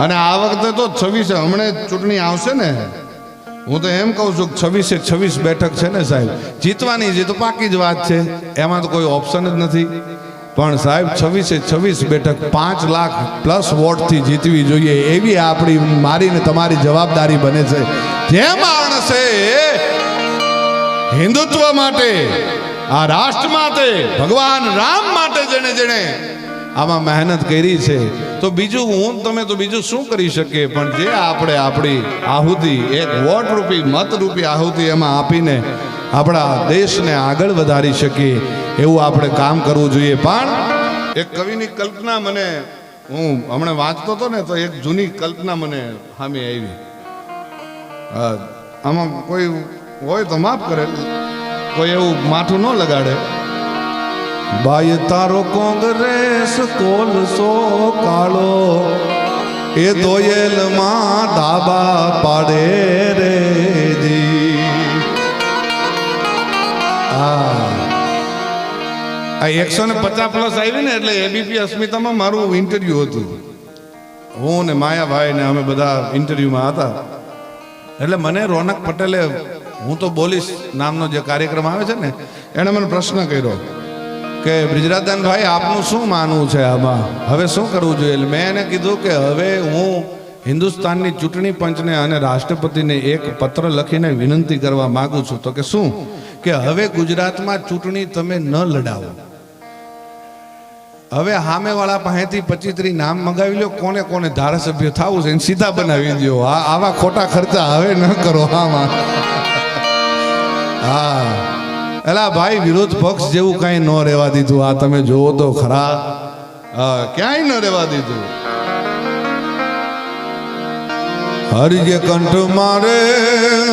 અને આ વખતે તો છવ્વીસે, હમણે ચૂંટણી આવશે ને? હું તો એમ કહું છું છવ્વીસે છવ્વીસ બેઠક છે ને સાહેબ? જીતવાની જે તો પાકી જ વાત છે. એમાં તો કોઈ ઓપ્શન જ નથી. પણ સાહેબ, છવ્વીસે છવ્વીસ બેઠક પાંચ લાખ પ્લસ વોટથી જીતવી જોઈએ, એવી આપણી મારી ને તમારી જવાબદારી બને છે. જે માણસે હિન્દુત્વ માટે, આ રાષ્ટ્ર માટે, ભગવાન રામ માટે જેણે જેણે આમાં મહેનત કરી છે. તો બીજું હું તમે તો બીજું શું કરી શકીએ? પણ જે આપણે આપણી આહુતિ, એક વોટ રૂપી મત રૂપી આહુતિ એમાં આપીને આપણા દેશને આગળ વધારી શકીએ, એવું આપણે કામ કરવું જોઈએ. પણ એક કવિની કલ્પના મને, હું હમણાં વાંચતો હતો ને, તો એક જૂની કલ્પના મને સામે આવી. આમાં કોઈ હોય તો માફ કરે, કોઈ એવું માથું ન લગાડે. બાય તારો કોંગ્રેસ કોલસો કાળો. એ દોયેલમાં ધાબા પાડે રે જી. આ એકસો ને પચાસ પ્લસ આવી ને એટલે એબીપી અસ્મિતામાં મારું ઇન્ટરવ્યુ હતું. હું ને માયાભાઈ ને અમે બધા ઇન્ટરવ્યુમાં હતા. એટલે મને રોનક પટેલે, હું તો બોલીશ, નામનો જે કાર્યક્રમ આવે છે ને, એણે મને પ્રશ્ન કર્યો. કે બ્રિજરાજદાનભાઈ આપનું શું માનવું છે આમાં? હવે શું કરવું જોઈએ? મેં એને કીધું કે હવે હું હિન્દુસ્તાનની ચૂંટણી પંચને અને રાષ્ટ્રપતિને એક પત્ર લખીને વિનંતી કરવા માંગુ છું. તો કે શું? કે હવે ગુજરાતમાં ચૂંટણી તમે ન લડાવો. હવે સામેવાળા પાસેથી પચીત્રી નામ મંગાવી લો કોને કોને ધારાસભ્ય થવું છે એને સીધા બનાવી દો આવા ખોટા ખર્ચા હવે ન કરો, આમાં. હા. એલા ભાઈ, વિરોધ પક્ષ જેવું કાંઈ ન રહેવા દીધું. આ તમે જોવો તો ખરા. ક્યાંય ન રહેવા દીધું. હરિજે કંઠ મારે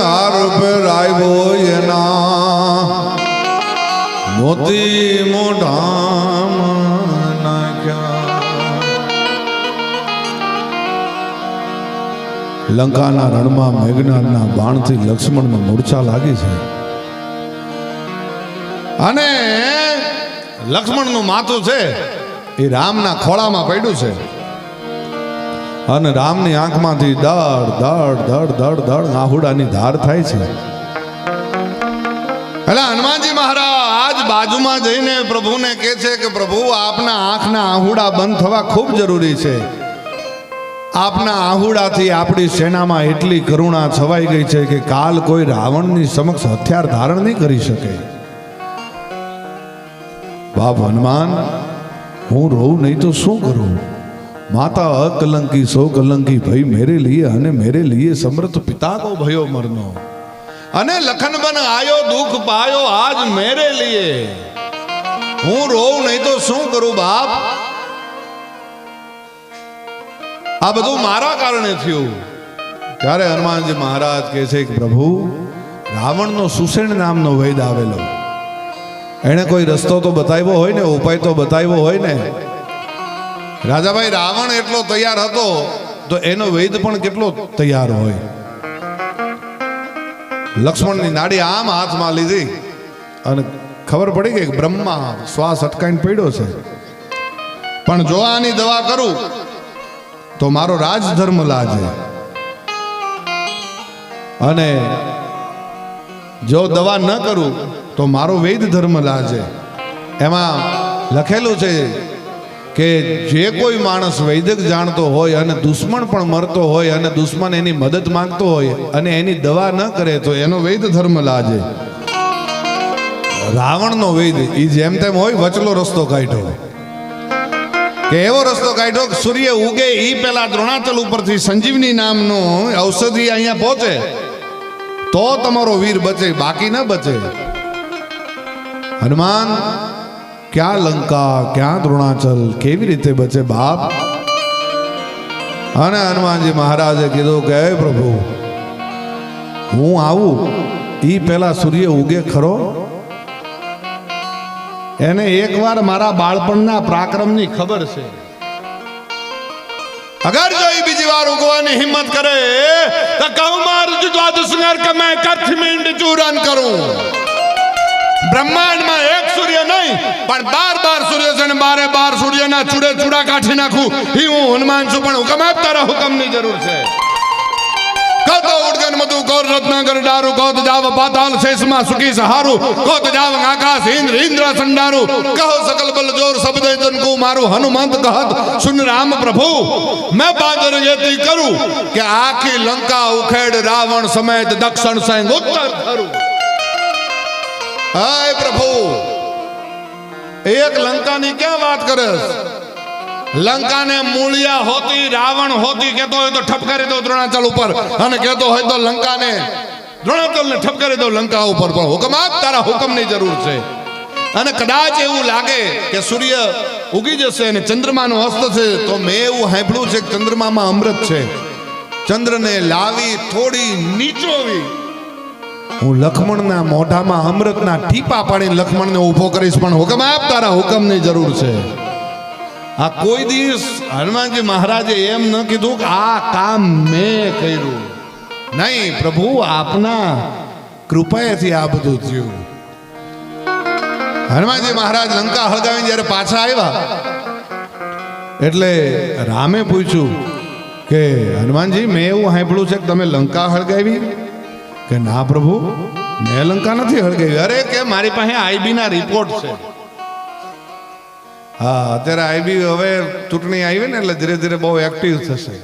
હાર પેરાયો એના. મોતી મોઢામાં લંકાના રણમાં મેઘનાથના બાણથી લક્ષ્મણનો મૂર્છા લાગી છે. અને લક્ષ્મણનું માથું છે, એ રામના ખોળામાં પડ્યું છે. અને રામની આંખમાંથી દડ દડ દડ દડ દડ આહુડાની ધાર થાય છે. એટલે હનુમાનજી મહારાજ બાજુમાં જઈને પ્રભુને કહે છે કે, પ્રભુ, આપના આંખના આહુડા બંધ થવા ખૂબ જરૂરી છે. આપના આહુડાથી આપણી સેનામાં એટલી કરુણા છવાઈ ગઈ છે કે કાલ કોઈ રાવણની સમક્ષ હથિયાર ધારણ નહીં કરી શકે. બાપ હનુમાન, હું રહું નહીં તો શું કરું? માતા અકલંકી સો કલંકી ભાઈ મેરે લીએ અને મેરે લીએ સમર્થ પિતા કો ભયો મરનો. અને લખન બન આયો, દુઃખ પાયો, આજ મેરે લીએ. હું રોઉં નહીં તો શું કરું બાપ? આ બધું મારા કારણે થયું. ત્યારે હનુમાનજી મહારાજ કહે છે કે પ્રભુ, રાવણનો સુસેણ નામનો વૈદ આવેલો. એણે કોઈ રસ્તો તો બતાવ્યો હોય ને, ઉપાય તો બતાવ્યો હોય ને. રાજાભાઈ, રાવણ એટલો તૈયાર હતો, તો એનો વૈદ પણ કેટલો તૈયાર હોય. લક્ષ્મણની નાડી આમ હાથમાં લીધી અને ખબર પડી કે બ્રહ્મા શ્વાસ અટકાઈને પડ્યો છે. પણ જો આની દવા કરું, તો મારો રાજધર્મ લાજે. અને જો દવા ન કરું, તો મારો વૈદ ધર્મ લાજે. એમાં લખેલું છે કે જે કોઈ માણસ વૈદક જાણતો હોય અને દુશ્મન પણ મરતો હોય અને દુશ્મન એની મદદ માંગતો હોય અને એની દવા ન કરે, તો એનો વૈદ ધર્મ લાજે. રાવણનો વૈદ એ જેમ તેમ હોય વચલો રસ્તો કાઢ્યો. કે એવો રસ્તો કાઢ્યો કે સૂર્ય ઉગે એ પેલા દ્રોણાચલ ઉપરથી સંજીવની નામનું ઔષધિ અહીંયા પહોંચે. તો તમારો વીર બચે, બાકી ના બચે. હનુમાન, ક્યાં લંકા, ક્યાં દ્રોણાચલ, કેવી રીતે બચે બાપ? અને હનુમાનજી મહારાજે કીધું કે પ્રભુ, હું આવું એ પેલા સૂર્ય ઉગે ખરો? એને એકવાર મારા બાળપણના પ્રાક્રમની ખબર છે. જો ઈ બીજી વાર ઉગવાની હિંમત કરે, તો કહું મારું દ્વાદશ નર કે મેં કચ્છ મીંડ ચૂરણ કરું. બ્રહ્માંડમાં એક સૂર્ય નહીં, પણ બાર બાર સૂર્ય છે ને બારે બાર સૂર્યના ચૂડે ચૂડા કાઢી નાખું. એ હું હનુમાન છું, પણ હુકમ આપતા હુકમની જરૂર છે. ઉડગન મધુ કોર રત્નાકર ડારું કોત જાવ પાતાલ શેષમાં સુખી સહારું કોત જાવ આકાશ ઇન્દ્ર ઇન્દ્ર સંડારું કહો સકલ બલ જોર શબ્દ જન કો મારું હનુમંત કહત સુન રામ પ્રભુ મેં બાદર યેતી કરું કે આખી લંકા ઉખેડ રાવણ સમેત દક્ષિણ સૈન ઉત્તર ધરું હાય પ્રભુ એક લંકાની ક્યાં વાત કરે લંકાને મૂળિયા હોતી, રાવણ હોતી કેતો હોય તો ઠપકારી દો દ્રોણાચલ ઉપર. અને કેતો હોય તો લંકાને, દ્રોણાચલને ઠપકારી દો લંકા ઉપર. પણ હુકમ આપ, તારા હુકમની જરૂર છે. અને કદાચ એવું લાગે કે સૂર્ય ઉગી જશે અને ચંદ્રમાનો અસ્ત છે, તો મેં એવું સાંભળ્યું છે કે ચંદ્રમામાં અમૃત છે. ચંદ્રને લાવી, થોડી નીચોવી. હું લક્ષ્મણના મોઢામાં અમૃતના ટીપા પાડીને લખમણને ઊભો કરીશ, પણ હુકમ આપ, તારા હુકમની જરૂર છે. આ કોઈ દિવસ હનુમાનજી મહારાજે એમ ન કીધું કે આ કામ મેં કર્યું. નહીં, પ્રભુ, આપના કૃપાએથી આ બધું થયું. હનુમાનજી મહારાજ લંકા હળગાવી જ્યારે પાછા આવ્યા, એટલે રામે પૂછ્યું કે, હનુમાનજી, મેં એવું સાંભળ્યું છે કે તમે લંકા હળગાવી? કે, ના, પ્રભુ, મેં લંકા નથી હળગાવી. અરે, કે મારી પાસે આઈબી ના રિપોર્ટ છે. હા અત્યારે આઈબી હવે ચૂંટણી આવી ને એટલે ધીરે ધીરે બહુ એક્ટિવ થશે.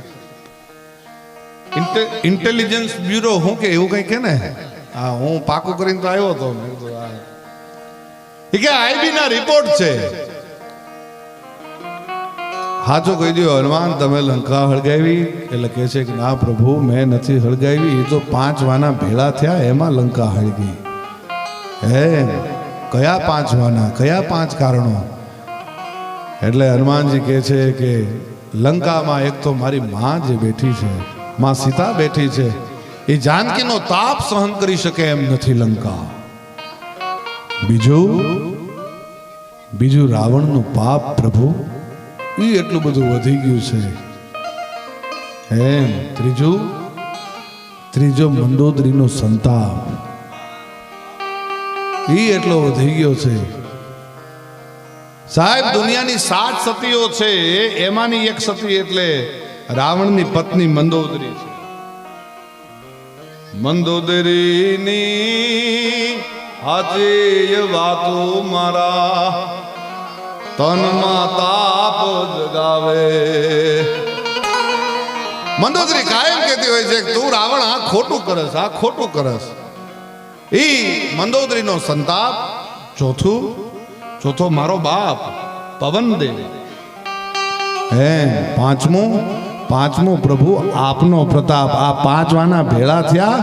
ઇન્ટેલિજન્સ બ્યુરો હું કે એવું કંઈ કે ને? હા હું પાકું કરીને તો આવ્યો હતો મેં કીધું, હા. કે આઈબી ના રિપોર્ટ છે. હાચો કહી દો હનુમાન તમે લંકા હળગાવી એટલે કહે છે કે ના પ્રભુ મેં નથી હળગાવી એ તો પાંચ વાના ભેળા થયા એમાં લંકા હળગી. હે કયા પાંચ વાના કયા પાંચ કારણો? એટલે હનુમાનજી કહે છે કે લંકામાં એક તો મારી માં જે બેઠી છે, માં સીતા બેઠી છે, એ જાનકીનો તાપ સહન કરી શકે એમ નથી લંકા. બીજું બીજું રાવણનું પાપ પ્રભુ એ એટલું બધું વધી ગયું છે. એમ, ત્રીજું, ત્રીજો મંદોદરીનો સંતાપ એ એટલો વધી ગયો છે. સાહેબ, દુનિયાની સાત સતીઓ છે, એમાંની એક સતી એટલે રાવણની પત્ની મંદોદરી છે. મંદોદરીની આજે વાતો મારા તનમાં તાપ જગાવે. મંદોદરી કાયમ કહેતી હોય છે તું રાવણ, આ ખોટું કરસ, આ ખોટું કરસ. ઈ મંદોદરીનો સંતાપ ચોથું ચોથો મારો બાપ પવનદેવ હે, પાંચમું પાંચમું પ્રભુ, આપનો પ્રતાપ. આ પાંચ વાના ભેળા થયા,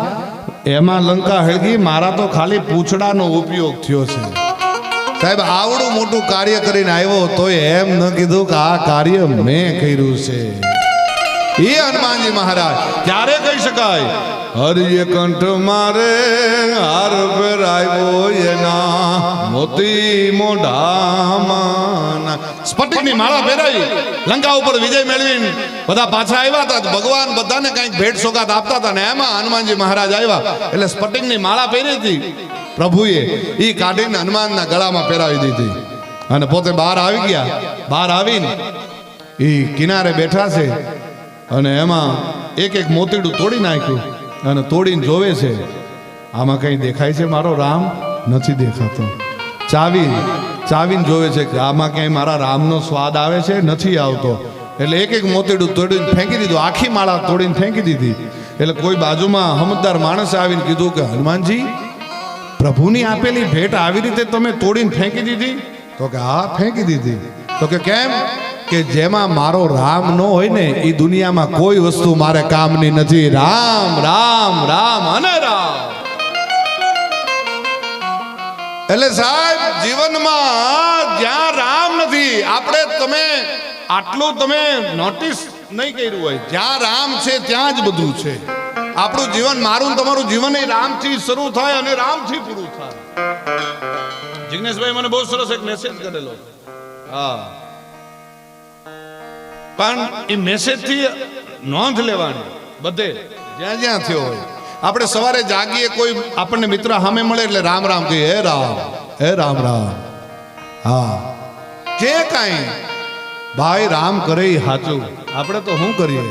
એમાં લંકા હળગી મારા તો ખાલી પૂંછડાનો ઉપયોગ થયો છે. સાહેબ, આવડું મોટું કાર્ય કરીને આવ્યો, તોય એમ ન કીધું કે આ કાર્ય મેં કર્યું છે. એ હનુમાનજી મહારાજ, ક્યારે કહી શકાય? હરિય કંઠ મારે હાર ફેરાયો એના, મોતી મોઢામાં. સ્ફટિકની માળા પહેરાવી લંકા ઉપર વિજય મેળવીને બધા પાછા આવ્યા હતા. ભગવાન બધાને કંઈક ભેટ સોગાત આપતા હતા ને એમાં હનુમાનજી મહારાજ આવ્યા. એટલે સ્ફટિકની માળા પહેરી હતી. પ્રભુએ એ કાઢીને હનુમાનના ગળામાં પહેરાવી દીધી. અને પોતે બહાર આવી ગયા. બહાર આવીને એ કિનારે બેઠા છે. અને એમાં એક એક મોતીડું તોડી નાખ્યું અને તોડીને જોવે છે, આમાં કંઈ દેખાય છે? મારો રામ નથી દેખાતો. ચાવી, ચાવીને જોવે છે કે આમાં ક્યાંય મારા રામનો સ્વાદ આવે છે? નથી આવતો. એટલે એક એક મોતીડું તોડીને ફેંકી દીધું. આખી માળા તોડીને ફેંકી દીધી. એટલે કોઈ બાજુમાં હમદાર માણસે આવીને કીધું કે, હનુમાનજી, પ્રભુની આપેલી ભેટ આવી રીતે તમે તોડીને ફેંકી દીધી? તો કે, હા, ફેંકી દીધી. તો કે, કેમ? કે જેમાં મારો રામ ન હોય ને એ દુનિયામાં કોઈ વસ્તુ મારે કામની નથી. રામ રામ રામ અને રામ. એટલે સાહેબ, જીવનમાં જ્યાં રામ નથી, આપણે તમે આટલું તમે નોટિસ નહીં કર્યું હોય. જ્યાં રામ છે, ત્યાં જ બધું છે. આપણું જીવન, મારું તમારું જીવન એ રામથી શરૂ થાય અને રામથી પૂરું થાય. જિગ્નેશભાઈ, મને બહુ સરસ એક મેસેજ કરેલો. હા. પણ એ મેસેજથી નોંધ લેવાની, બધે. જ્યાં જ્યાં થયો હોય. આપણે સવારે જાગીએ, કોઈ આપણને મિત્ર સામે મળે એટલે રામ રામ કહીએ, હે રામ હે રામ રામ. હા. જે કાંઈ ભાઈ રામ કરે હાચું આપણે તો શું કરીએ?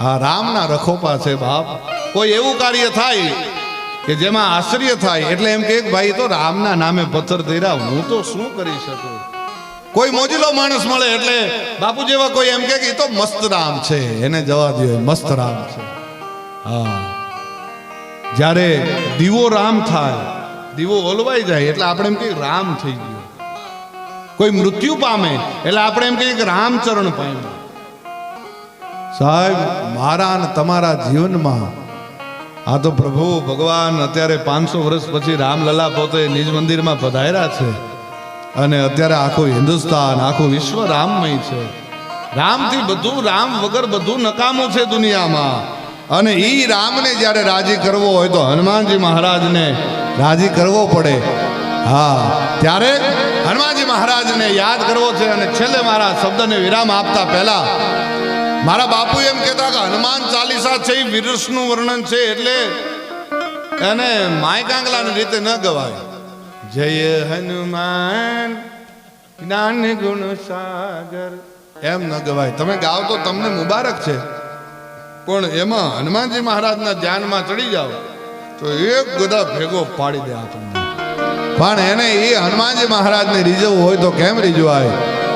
હા રામના રખોપા છે બાપ. કોઈ એવું કાર્ય થાય કે જેમાં આશ્ચર્ય થાય, એટલે એમ કે ભાઈ તો રામના નામે પથ્થર ધર્યા, હું તો શું કરી શકું? કોઈ મોજીલો માણસ મળે એટલે બાપુ જેવા કોઈ એમ કે તો મસ્ત રામ છે. એને જવા દો મસ્ત રામ છે. હા. જ્યારે દીવો રામ થાય, દીવો ઓલવાઈ જાય એટલે આપણે એમ કહીએ રામ થઈ ગયો. કોઈ મૃત્યુ પામે એટલે આપણે એમ કહીએ કે રામચરણ પામ્યું. સાહેબ, મારા અને તમારા જીવનમાં આ તો પ્રભુ ભગવાન અત્યારે પાંચસો વર્ષ પછી રામલલા પોતે નિજ મંદિરમાં પધાર્યા છે. અને અત્યારે આખું હિન્દુસ્તાન, આખું વિશ્વ રામમય છે. રામથી બધું, રામ વગર બધું નકામું છે દુનિયામાં. અને ઈ રામને જ્યારે રાજી કરવો હોય તો હનુમાનજી મહારાજને રાજી કરવો પડે. હા, ત્યારે હનુમાનજી મહારાજને યાદ કરવો છે અને છેલ્લે મારા શબ્દને વિરામ આપતા પહેલા મારા બાપુ એમ કહેતા કે હનુમાન ચાલીસા છે એ વિરસનું વર્ણન છે એટલે એને માય કાંગલાની રીતે ન ગવાય. જય હનુમાન, જ્ઞાન ગુણ સાગર. એમ ન ગવાય. તમે ગાઓ તો તમને મુબારક છે. પણ એમાં હનુમાનજી મહારાજના ધ્યાનમાં ચડી જાઓ તો એક બધા ભેગો પાડી દે આપણને. પણ એને એ હનુમાનજી મહારાજને રીઝવવું હોય તો કેમ રીઝવાય?